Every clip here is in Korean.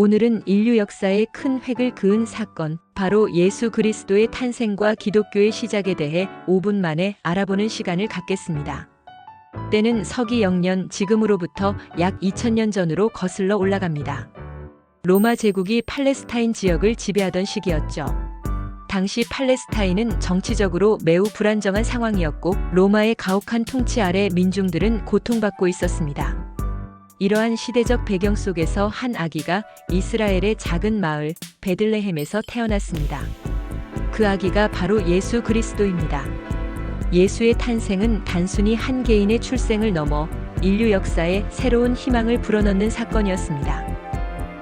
오늘은 인류 역사에 큰 획을 그은 사건, 바로 예수 그리스도의 탄생과 기독교의 시작에 대해 5분 만에 알아보는 시간을 갖겠습니다. 때는 서기 영년 지금으로부터 약 2000년 전으로 거슬러 올라갑니다. 로마 제국이 팔레스타인 지역을 지배하던 시기였죠. 당시 팔레스타인은 정치적으로 매우 불안정한 상황이었고 로마의 가혹한 통치 아래 민중들은 고통받고 있었습니다. 이러한 시대적 배경 속에서 한 아기가 이스라엘의 작은 마을 베들레헴에서 태어났습니다. 그 아기가 바로 예수 그리스도입니다. 예수의 탄생은 단순히 한 개인의 출생을 넘어 인류 역사에 새로운 희망을 불어넣는 사건이었습니다.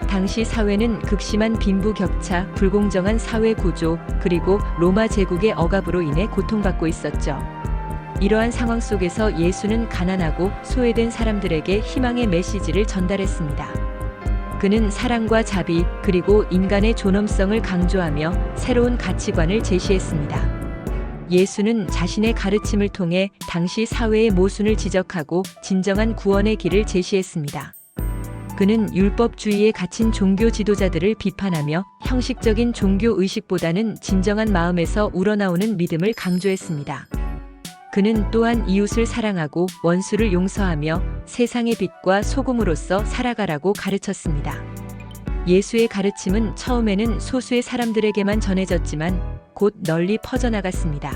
당시 사회는 극심한 빈부 격차, 불공정한 사회 구조, 그리고 로마 제국의 억압으로 인해 고통받고 있었죠. 이러한 상황 속에서 예수는 가난하고 소외된 사람들에게 희망의 메시지를 전달했습니다. 그는 사랑과 자비, 그리고 인간의 존엄성을 강조하며 새로운 가치관을 제시했습니다. 예수는 자신의 가르침을 통해 당시 사회의 모순을 지적하고 진정한 구원의 길을 제시했습니다. 그는 율법주의에 갇힌 종교 지도자들을 비판하며 형식적인 종교 의식보다는 진정한 마음에서 우러나오는 믿음을 강조했습니다. 그는 또한 이웃을 사랑하고 원수를 용서하며 세상의 빛과 소금으로서 살아가라고 가르쳤습니다. 예수의 가르침은 처음에는 소수의 사람들에게만 전해졌지만 곧 널리 퍼져나갔습니다.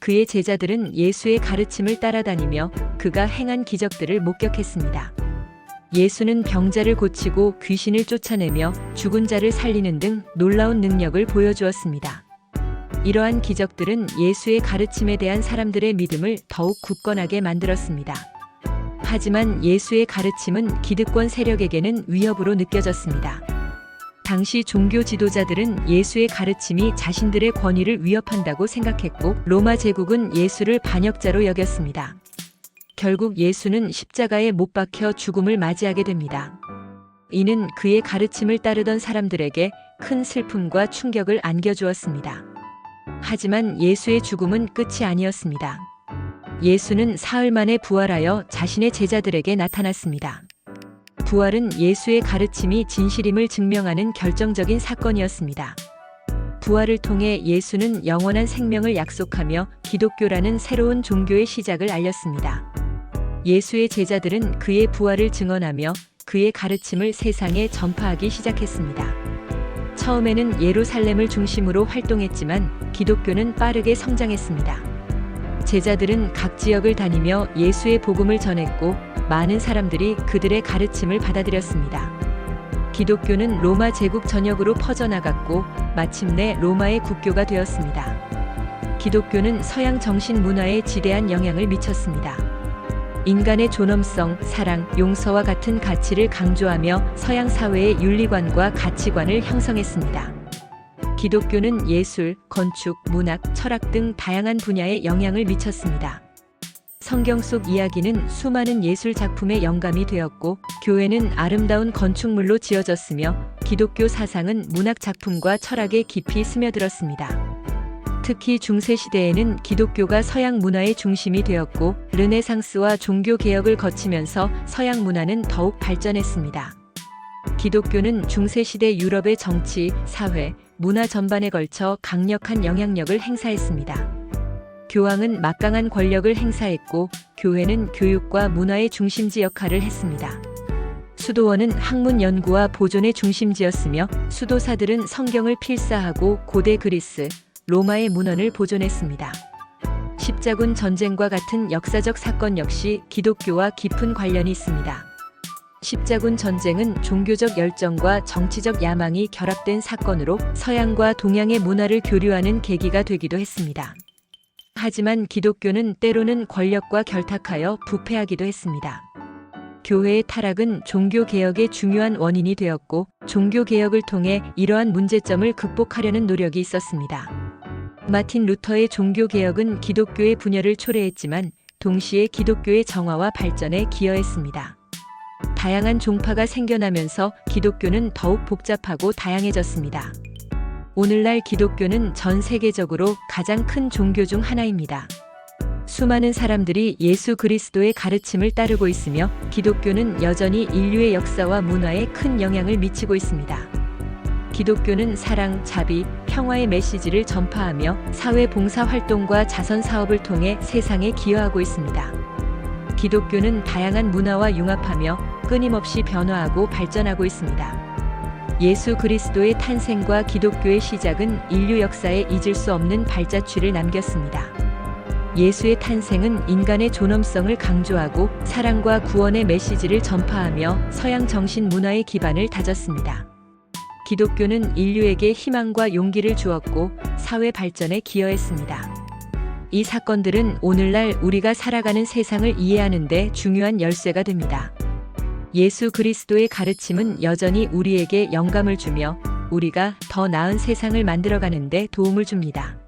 그의 제자들은 예수의 가르침을 따라다니며 그가 행한 기적들을 목격했습니다. 예수는 병자를 고치고 귀신을 쫓아내며 죽은 자를 살리는 등 놀라운 능력을 보여주었습니다. 이러한 기적들은 예수의 가르침에 대한 사람들의 믿음을 더욱 굳건하게 만들었습니다. 하지만 예수의 가르침은 기득권 세력에게는 위협으로 느껴졌습니다. 당시 종교 지도자들은 예수의 가르침이 자신들의 권위를 위협한다고 생각했고 로마 제국은 예수를 반역자로 여겼습니다. 결국 예수는 십자가에 못 박혀 죽음을 맞이하게 됩니다. 이는 그의 가르침을 따르던 사람들에게 큰 슬픔과 충격을 안겨주었습니다. 하지만 예수의 죽음은 끝이 아니었습니다. 예수는 사흘 만에 부활하여 자신의 제자들에게 나타났습니다. 부활은 예수의 가르침이 진실임을 증명하는 결정적인 사건이었습니다. 부활을 통해 예수는 영원한 생명을 약속하며 기독교라는 새로운 종교의 시작을 알렸습니다. 예수의 제자들은 그의 부활을 증언하며 그의 가르침을 세상에 전파하기 시작했습니다. 처음에는 예루살렘을 중심으로 활동했지만 기독교는 빠르게 성장했습니다. 제자들은 각 지역을 다니며 예수의 복음을 전했고 많은 사람들이 그들의 가르침을 받아들였습니다. 기독교는 로마 제국 전역으로 퍼져나갔고 마침내 로마의 국교가 되었습니다. 기독교는 서양 정신 문화에 지대한 영향을 미쳤습니다. 인간의 존엄성, 사랑, 용서와 같은 가치를 강조하며 서양 사회의 윤리관과 가치관을 형성했습니다. 기독교는 예술, 건축, 문학, 철학 등 다양한 분야에 영향을 미쳤습니다. 성경 속 이야기는 수많은 예술 작품의 영감이 되었고, 교회는 아름다운 건축물로 지어졌으며, 기독교 사상은 문학 작품과 철학에 깊이 스며들었습니다. 특히 중세 시대에는 기독교가 서양 문화의 중심이 되었고 르네상스와 종교 개혁을 거치면서 서양 문화는 더욱 발전했습니다. 기독교는 중세 시대 유럽의 정치, 사회, 문화 전반에 걸쳐 강력한 영향력을 행사했습니다. 교황은 막강한 권력을 행사했고 교회는 교육과 문화의 중심지 역할을 했습니다. 수도원은 학문 연구와 보존의 중심지였으며 수도사들은 성경을 필사하고 고대 그리스, 로마의 문헌을 보존했습니다. 십자군 전쟁과 같은 역사적 사건 역시 기독교와 깊은 관련이 있습니다. 십자군 전쟁은 종교적 열정과 정치적 야망이 결합된 사건으로 서양과 동양의 문화를 교류하는 계기가 되기도 했습니다. 하지만 기독교는 때로는 권력과 결탁하여 부패하기도 했습니다. 교회의 타락은 종교개혁의 중요한 원인이 되었고, 종교개혁을 통해 이러한 문제점을 극복하려는 노력이 있었습니다. 마틴 루터의 종교개혁은 기독교의 분열을 초래했지만, 동시에 기독교의 정화와 발전에 기여했습니다. 다양한 종파가 생겨나면서 기독교는 더욱 복잡하고 다양해졌습니다. 오늘날 기독교는 전 세계적으로 가장 큰 종교 중 하나입니다. 수많은 사람들이 예수 그리스도의 가르침을 따르고 있으며 기독교는 여전히 인류의 역사와 문화에 큰 영향을 미치고 있습니다. 기독교는 사랑, 자비, 평화의 메시지를 전파하며 사회 봉사 활동과 자선 사업을 통해 세상에 기여하고 있습니다. 기독교는 다양한 문화와 융합하며 끊임없이 변화하고 발전하고 있습니다. 예수 그리스도의 탄생과 기독교의 시작은 인류 역사에 잊을 수 없는 발자취를 남겼습니다. 예수의 탄생은 인간의 존엄성을 강조하고 사랑과 구원의 메시지를 전파하며 서양 정신 문화의 기반을 다졌습니다. 기독교는 인류에게 희망과 용기를 주었고 사회 발전에 기여했습니다. 이 사건들은 오늘날 우리가 살아가는 세상을 이해하는데 중요한 열쇠가 됩니다. 예수 그리스도의 가르침은 여전히 우리에게 영감을 주며 우리가 더 나은 세상을 만들어가는데 도움을 줍니다.